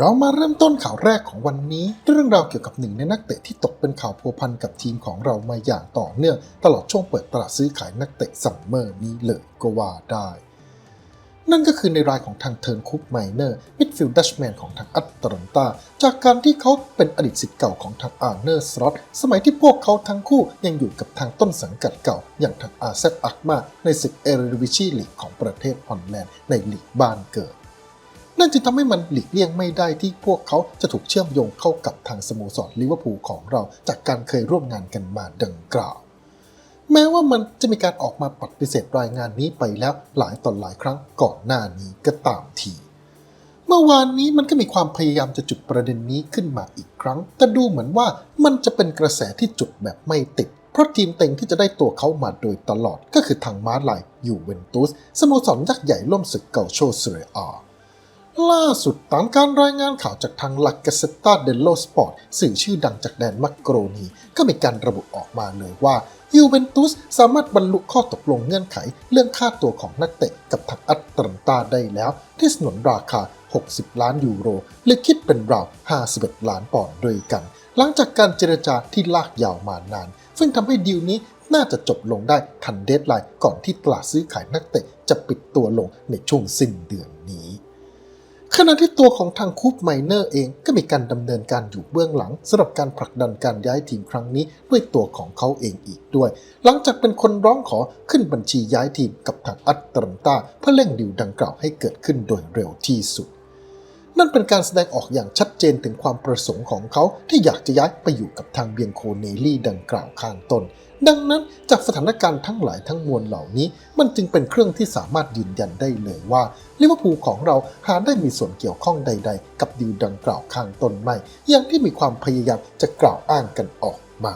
เรามาเริ่มต้นข่าวแรกของวันนี้ เรื่องราวเกี่ยวกับหนึ่งในนักเตะที่ตกเป็นข่าวพัวพันกับทีมของเรามาอย่างต่อเนื่อง ตลอดช่วงเปิดตลาดซื้อขายนักเตะซัมเมอร์นี้เลยก็ว่าได้ นั่นก็คือในรายของทางเทิร์นคุปไมเนอร์มิดฟิลด์ดัชแมนของทางอัตแลนตา จากการที่เขาเป็นอดีตสิทธิ์เก่าของทางอาร์เนอร์สล็อตสมัยที่พวกเขาทั้งคู่ยังอยู่กับทางต้นสังกัดเก่า อย่างทางอาเซตอักมาในศึกเอเรวิชีลีกของประเทศฮอลแลนด์ในลีกบ้านเกิด นั่นจึงทำให้มันหลีกเลี่ยงไม่ได้ที่พวกเขาจะถูกเชื่อมโยงเข้ากับทางสโมสรลิเวอร์พูลของเราจากการเคยร่วมงานกันมาดังกล่าว แม้ว่ามันจะมีการออกมาปฏิเสธรายงานนี้ไปแล้วหลายต่อหลายครั้งก่อนหน้านี้ก็ตามทีเมื่อวานนี้มันก็มีความพยายามจะจุดประเด็นนี้ขึ้นมาอีกครั้ง แต่ดูเหมือนว่ามันจะเป็นกระแสที่จุดแบบไม่ติด เพราะทีมเต็งที่จะได้ตัวเขามาโดยตลอดก็คือทางม้าลายยูเวนตุสสโมสรยักษ์ใหญ่ร่วมศึกเก่าโชเซเรอา ล่าสุดตามการรายงานข่าวจากทางลักเกสตาเดลโลสปอร์ตสื่อชื่อดังจากแดนมักโกรนี ก็มีการระบุออกมาเลยว่ายูเวนตุสสามารถบรรลุข้อตกลงเงื่อนไข เรื่องค่าตัวของนักเตะกับทางอัตแลนตาได้แล้ว ที่สนนราคา 60 ล้านยูโร หรือคิดเป็นราว 51 ล้านปอนด์ด้วยกัน หลังจากการเจรจาที่ลากยาวมานาน ซึ่งทำให้ดีลนี้น่าจะจบลงได้ทันเดทไลน์ก่อนที่ตลาดซื้อขายนักเตะจะปิดตัวลงในช่วงสิ้นเดือนนี้ ขณะที่ตัวของทางคูปไมเนอร์เองก็มีการดำเนินการอยู่เบื้องหลังสำหรับการผลักดันการย้ายทีมครั้งนี้ด้วยตัวของเขาเองอีกด้วย หลังจากเป็นคนร้องขอขึ้นบัญชีย้ายทีมกับทางอัตแลนตาเพื่อเร่งดิวดังกล่าวให้เกิดขึ้นโดยเร็วที่สุด นั่นเป็นการแสดงออกอย่างชัดเจนถึงความประสงค์ของเขาที่อยากจะย้ายไปอยู่กับทางเบียงโคเนลี่ดังกล่าวข้างต้น ดังนั้นจากสถานการณ์ทั้งหลายทั้งมวลเหล่านี้ มันจึงเป็นเครื่องที่สามารถยืนยันได้เลยว่าลิเวอร์พูลของเราหาได้มีส่วนเกี่ยวข้องใด ๆ กับดิวดังกล่าวข้างต้นไม่อย่างที่มีความพยายามจะกล่าวอ้างกันออกมา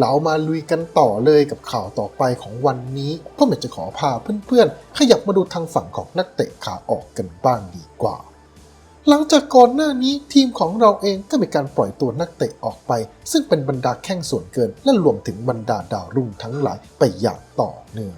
เรามาลุยกันต่อเลยกับข่าวต่อไปของวันนี้เพราะอจะขอพาเพื่อนๆ ขยับมาดูทางฝั่งของนักเตะขาออกกันบ้างดีกว่า หลังจากก่อนหน้านี้ทีมของเราเองก็มีการปล่อยตัวนักเตะออกไป ซึ่งเป็นบรรดาแข้งส่วนเกิน และรวมถึงบรรดาดาวรุ่งทั้งหลายไปอย่างต่อเนื่อง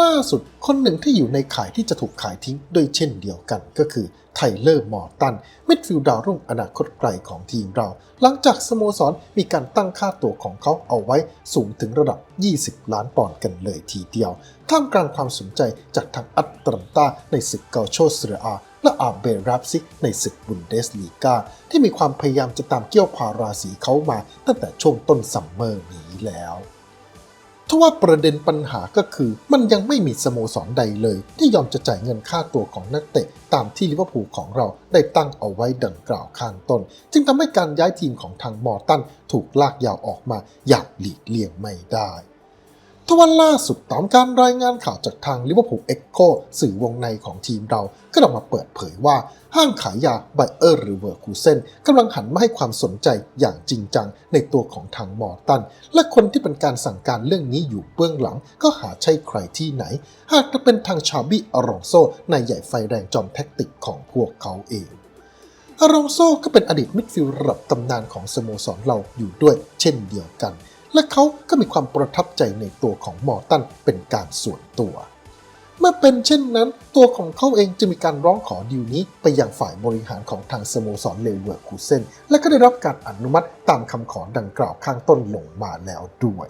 ล่าสุดคนหนึ่งที่อยู่ในข่ายที่จะถูกขายทิ้งด้วยเช่นเดียวกันก็คือไทเลอร์มอร์ตันมิดฟิลด์ดาวรุ่งอนาคตไกลของทีมเรา หลังจากสโมสรมีการตั้งค่าตัวของเขาเอาไว้สูงถึงระดับ 20 ล้านปอนด์กันเลยทีเดียว ท่ามกลางความสนใจจากทางอัตแลนตาในศึกเกาโชเซเรอา และอาเบรับซิกในศึกบุนเดสลีกาที่มีความพยายามจะตามเกี่ยวพาราสีเขามาตั้งแต่ช่วงต้นซัมเมอร์นี้แล้วทว่าประเด็นปัญหาก็คือ มันยังไม่มีสโมสรใดเลย ที่ยอมจะจ่ายเงินค่าตัวของนักเตะ ตามที่ลิเวอร์พูลของเราได้ตั้งเอาไว้ดังกล่าวข้างต้น จึงทำให้การย้ายทีมของทางมอร์ตันถูกลากยาวออกมาอย่างหลีกเลี่ยงไม่ได้ ทว่าล่าสุดตามการรายงานข่าวจากทางลิเวอร์พูลเอ็กโคสื่อวงในของทีมเราก็ออกมาเปิดเผยว่าห้างขายยาไบเออร์หรือเวอร์คูเซนกำลังหันมาให้ความสนใจอย่างจริงจังในตัวของทางมอร์ตัน และคนที่เป็นการสั่งการเรื่องนี้อยู่เบื้องหลังก็หาใช่ใครที่ไหน หากจะเป็นทางชาบิอารองโซในใหญ่ไฟแรงจอมแท็กติกของพวกเขาเองอารองโซก็เป็นอดีตมิดฟิลด์ระดับตำนานของสโมสรเราอยู่ด้วยเช่นเดียวกัน และเขาก็มีความประทับใจในตัวของมอร์ตันเป็นการส่วนตัว เมื่อเป็นเช่นนั้น ตัวของเขาเองจะมีการร้องขอดีลนี้ไปยังฝ่ายบริหารของทางสโมสรเลเวอร์คูเซนและก็ได้รับการอนุมัติตามคำขอดังกล่าวข้างต้นลงมาแล้วด้วย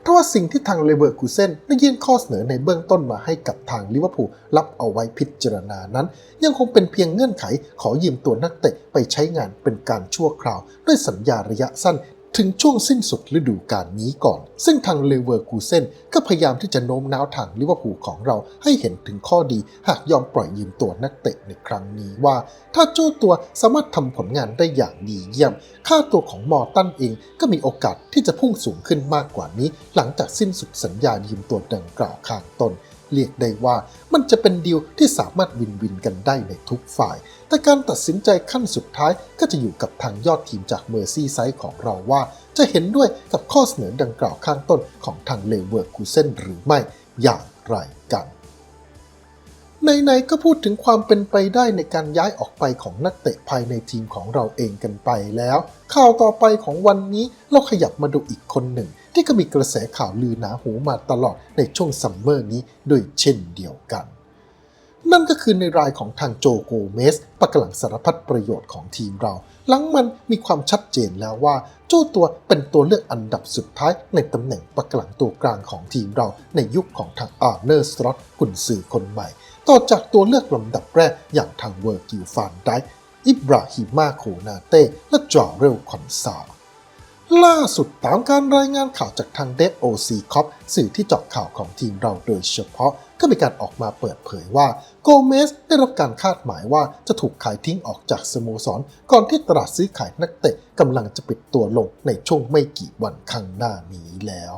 เพราะว่าสิ่งที่ทางเลเวอร์คูเซนได้ยื่นข้อเสนอในเบื้องต้นมาให้กับทางลิเวอร์พูลรับเอาไว้พิจารณานั้น ยังคงเป็นเพียงเงื่อนไขขอยืมตัวนักเตะไปใช้งานเป็นการชั่วคราว ด้วยสัญญาระยะสั้น ถึงช่วงสิ้นสุดฤดูกาลนี้ก่อน ซึ่งทางเลเวอร์คูเซนก็พยายามที่จะโน้มน้าวทางลิเวอร์พูลของเราให้เห็นถึงข้อดีหากยอมปล่อยยืมตัวนักเตะในครั้งนี้ว่า ถ้าเจ้าตัวสามารถทำผลงานได้อย่างดีเยี่ยม ค่าตัวของมอร์ตันเองก็มีโอกาสที่จะพุ่งสูงขึ้นมากกว่านี้ หลังจากสิ้นสุดสัญญายืมตัวดังกล่าวข้างต้น เรียกได้ว่ามันจะเป็นดีลที่สามารถวินวินกันได้ในทุกฝ่าย แต่การตัดสินใจขั้นสุดท้ายก็จะอยู่กับทางยอดทีมจากเมอร์ซี่ไซด์ของเราว่า จะเห็นด้วยกับข้อเสนอดังกล่าวข้างต้นของทางเลเวอร์คูเซนหรือไม่อย่างไรกันในๆก็พูดถึงความเป็นไปได้ในการย้ายออกไปของนักเตะภายในทีมของเราเองกันไปแล้ว ข่าวต่อไปของวันนี้เราขยับมาดูอีกคนหนึ่ง ที่ก็มีกระแสข่าวลือหนาหูมาตลอดในช่วงซัมเมอร์นี้ด้วยเช่นเดียวกัน นั่นก็คือในรายของทางโจโกเมสปะกลังสารพัดประโยชน์ของทีมเรา หลังมันมีความชัดเจนแล้วว่าโจ้ตัวเป็นตัวเลือกอันดับสุดท้ายในตำแหน่งปะกลังตัวกลางของทีมเราในยุคของทางอาร์เนอร์สตรอตกุนซือคนใหม่ ต่อจากตัวเลือกลำดับแรกอย่างทางเวอร์กิลฟานไดค์อิบราฮิมาโคนาเต้และจอเรลคอนซา ล่าสุดตามการรายงานข่าวจากทางเดฟโอซีคอปสื่อที่เจาะข่าวของทีมเราโดยเฉพาะ ก็มีการออกมาเปิดเผยว่าโกเมสได้รับการคาดหมายว่าจะถูกขายทิ้งออกจากสโมสร ก่อนที่ตลาดซื้อขายนักเตะกำลังจะปิดตัวลงในช่วงไม่กี่วันข้างหน้านี้แล้ว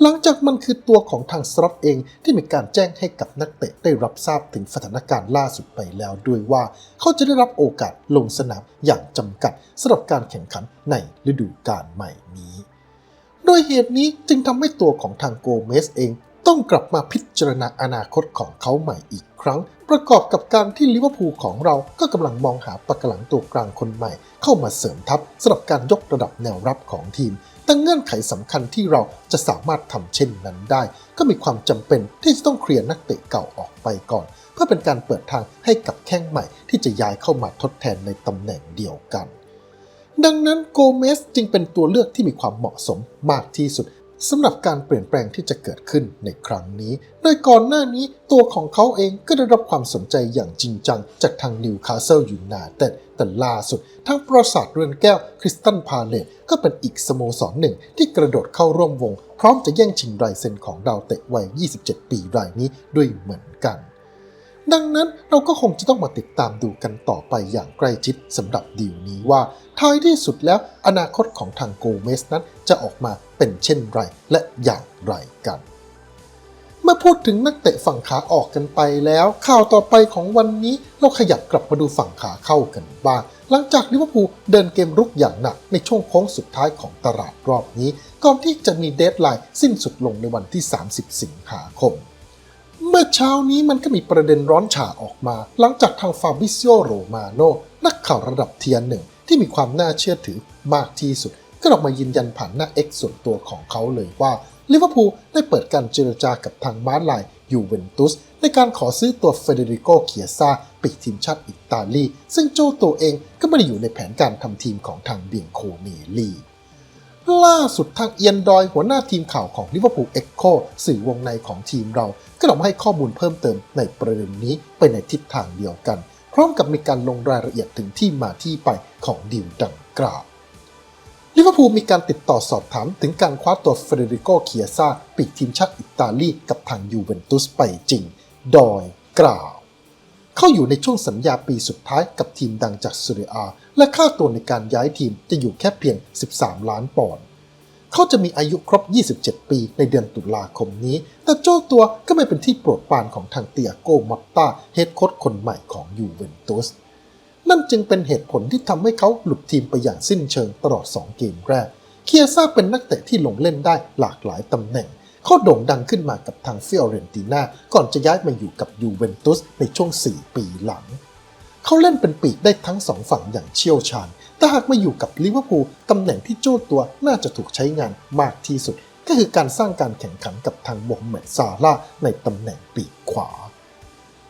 หลังจากมันคือตัวของทางสล็อตเองที่มีการแจ้งให้กับนักเตะได้รับทราบถึงสถานการณ์ล่าสุดไปแล้วด้วยว่าเขาจะได้รับโอกาสลงสนามอย่างจำกัดสำหรับการแข่งขันในฤดูกาลใหม่นี้ โดยเหตุนี้จึงทำให้ตัวของทางโกเมสเอง ต้องกลับมาพิจารณาอนาคตของเขาใหม่อีกครั้ง ประกอบกับการที่ลิเวอร์พูลของเราก็กำลังมองหาปะกหลังตัวกลางคนใหม่ เข้ามาเสริมทัพสำหรับการยกระดับแนวรับของทีม แต่เงื่อนไขสำคัญที่เราจะสามารถทำเช่นนั้นได้ ก็มีความจำเป็นที่จะต้องเคลียร์นักเตะเก่าออกไปก่อน เพื่อเป็นการเปิดทางให้กับแข้งใหม่ ที่จะย้ายเข้ามาทดแทนในตำแหน่งเดียวกันดังนั้นโกเมสจึงเป็นตัวเลือกที่มีความเหมาะสมมากที่สุด สำหรับการเปลี่ยนแปลงที่จะเกิดขึ้นในครั้งนี้ โดยก่อนหน้านี้ตัวของเขาเองก็ได้รับความสนใจอย่างจริงจัง จากทางนิวคาสเซิลยูไนเต็ดแต่ล่าสุด ทางปราสาทเรือนแก้วคริสตันพาเลตก็เป็นอีกสโมสรหนึ่งที่กระโดดเข้าร่วมวง พร้อมจะแย่งชิงรายเซ็นของดาวเตะวัย 27 ปีรายนี้ด้วยเหมือนกัน ดังนั้นเราก็คงจะต้องมาติดตามดูกันต่อไปอย่างใกล้ชิดสำหรับดีลนี้ว่าท้ายที่สุดแล้วอนาคตของทางโกเมสนั้นจะออกมาเป็นเช่นไรและอย่างไรกัน เมื่อพูดถึงนักเตะฝั่งขาออกกันไปแล้ว ข่าวต่อไปของวันนี้เราขยับกลับมาดูฝั่งขาเข้ากันบ้างหลังจากลิเวอร์พูลเดินเกมรุกอย่างหนักในช่วงโค้งสุดท้ายของตลาดรอบนี้ ก่อนที่จะมีเดทไลน์สิ้นสุดลงในวันที่ 30 สิงหาคม เมื่อเช้านี้มันก็มีประเด็นร้อนฉาออกมา หลังจากทางฟาบิซิโอโรมาโนนักข่าวระดับเทียนหนึ่งที่มีความน่าเชื่อถือมากที่สุด ก็ออกมายืนยันผ่านหน้า X ส่วนตัวของเขาเลยว่าลิเวอร์พูลได้เปิดการเจรจากับทางม้าลายยูเวนตุสในการขอซื้อตัวเฟเดริโกเคียซาปีกทีมชาติอิตาลี ซึ่งโจตัวเองก็ไม่ได้อยู่ในแผนการทำทีมของทางเบียงโคเนลี ล่าสุดทางเอียนดอยหัวหน้าทีมข่าวของลิเวอร์พูลเอ็กโคสื่อวงในของทีมเราก็ออกมาให้ข้อมูลเพิ่มเติมในประเด็นนี้ไปในทิศทางเดียวกัน พร้อมกับมีการลงรายละเอียดถึงที่มาที่ไปของดีลดังกล่าวลิเวอร์พูลมีการติดต่อสอบถามถึงการคว้าตัวเฟเดริโกเคียซาปีกทีมชาติอิตาลีกับทางยูเวนตุสไปจริง ดอยกล่าว เข้าอยู่ในช่วงสัญญาปีสุดท้ายกับทีมดังจากซูเรียอาและค่าตัวในการย้ายทีมจะอยู่แค่เพียง 13 ล้านปอนด์เขาจะมีอายุครบ 27 ปีในเดือนตุลาคมนี้ แต่เจ้าตัวก็ไม่เป็นที่โปรดปรานของทางเตียโกมอตตาเฮดโค้ชคนใหม่ของยูเวนตุสนั่นจึงเป็นเหตุผลที่ทำให้เขาหลุดทีมไปอย่างสิ้นเชิงตลอด 2 เกมแรก เคียซ่าเป็นนักเตะที่ลงเล่นได้หลากหลายตำแหน่ง เขาโด่งดังขึ้นมากับทางฟิออเรนติน่าก่อนจะย้ายมาอยู่กับยูเวนตุสในช่วง 4 ปีหลัง เขาเล่นเป็นปีกได้ทั้งสองฝั่งอย่างเชี่ยวชาญ แต่หากมาอยู่กับลิเวอร์พูลตำแหน่งที่โจ้ตัวน่าจะถูกใช้งานมากที่สุด ก็คือการสร้างการแข่งขันกับทางโมฮัมเหม็ดซาร่าในตำแหน่งปีกขวา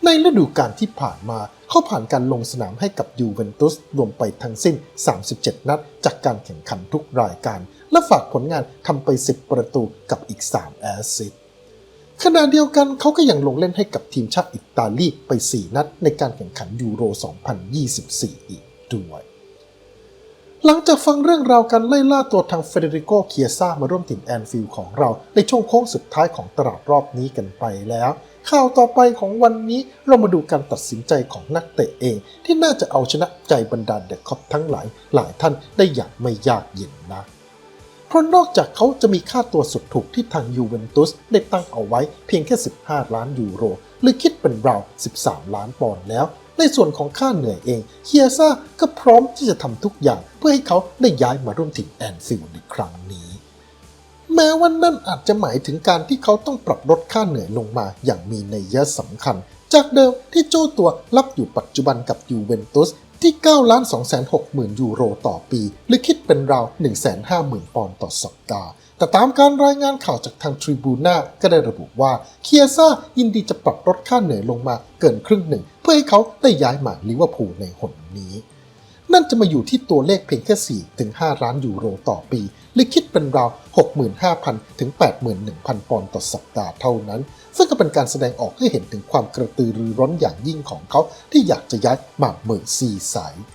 ในฤดูกาลที่ผ่านมา เขาผ่านการลงสนามให้กับยูเวนตุสรวมไปทั้งสิ้น 37 นัด จากการแข่งขันทุกรายการ และฝากผลงานทำไป 10 ประตูกับอีก 3 แอสซิสขณะเดียวกันเขาก็ยังลงเล่นให้กับทีมชาติอิตาลีไป 4 นัด ในการแข่งขันยูโร 2024 อีกด้วยหลังจากฟังเรื่องราวการไล่ล่าตัวทางเฟเดริโกเคียซ่ามาร่วมถิ่นแอนฟิลด์ของเราในช่วงโค้งสุดท้ายของตลาดรอบนี้กันไปแล้ว ข่าวต่อไปของวันนี้เรามาดูการตัดสินใจของนักเตะเอง ที่น่าจะเอาชนะใจบรรดาเด็กคอปทั้งหลายหลายท่านได้อย่างไม่ยากเย็นนะเพราะนอกจากเขาจะมีค่าตัวสุดถูกที่ทางยูเวนตุสได้ตั้งเอาไว้เพียงแค่ 15 ล้านยูโร หรือคิดเป็นราว 13 ล้านปอนด์แล้ว ในส่วนของค่าเหนื่อยเองเฮียซ่าก็พร้อมที่จะทำทุกอย่างเพื่อให้เขาได้ย้ายมาร่วมทีมแอนฟิลด์ในครั้งนี้ แม้ว่านั่นอาจจะหมายถึงการที่เขาต้องปรับลดค่าเหนื่อยลงมาอย่างมีนัยสำคัญ จากเดิมที่โจ้ตัวรับอยู่ปัจจุบันกับยูเวนตุสที่9ล้าน2 6 0 0 0ยูโรต่อปี หรือคิดเป็นราว 150,000 ปอนด์ต่อสัปดาห์ แต่ตามการรายงานข่าวจากทางทริบูน่าก็ได้ระบุว่าเคียซ่ายินดีจะปรับลดค่าเหนื่อยลงมาเกินครึ่งหนึ่ง เพื่อให้เขาได้ย้ายมาลิเวอร์พูลในหนนี้ นั่นจะมาอยู่ที่ตัวเลขเพียงแค่ 4-5 ล้านยูโรต่อปี เป็นราว 65,000 ถึง 81,000 ปอนด์ต่อสัปดาห์เท่านั้น ซึ่งก็เป็นการแสดงออกให้เห็นถึงความกระตือรือร้นอย่างยิ่งของเขาที่อยากจะย้ายมาเมอร์ซีไซด์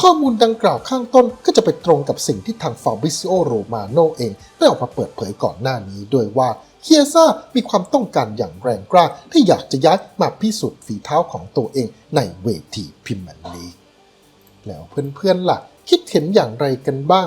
ข้อมูลดังกล่าวข้างต้นก็จะไปตรงกับสิ่งที่ทางฟาบิซิโอโรมาโนเองได้ออกมาเปิดเผยก่อนหน้านี้ด้วยว่าเคียซ่ามีความต้องการอย่างแรงกล้าที่อยากจะย้ายมาพิสูจน์ฝีเท้าของตัวเองในเวทีพรีเมียร์ลีกแล้วเพื่อนๆล่ะ คิดเห็นอย่างไรกันบ้าง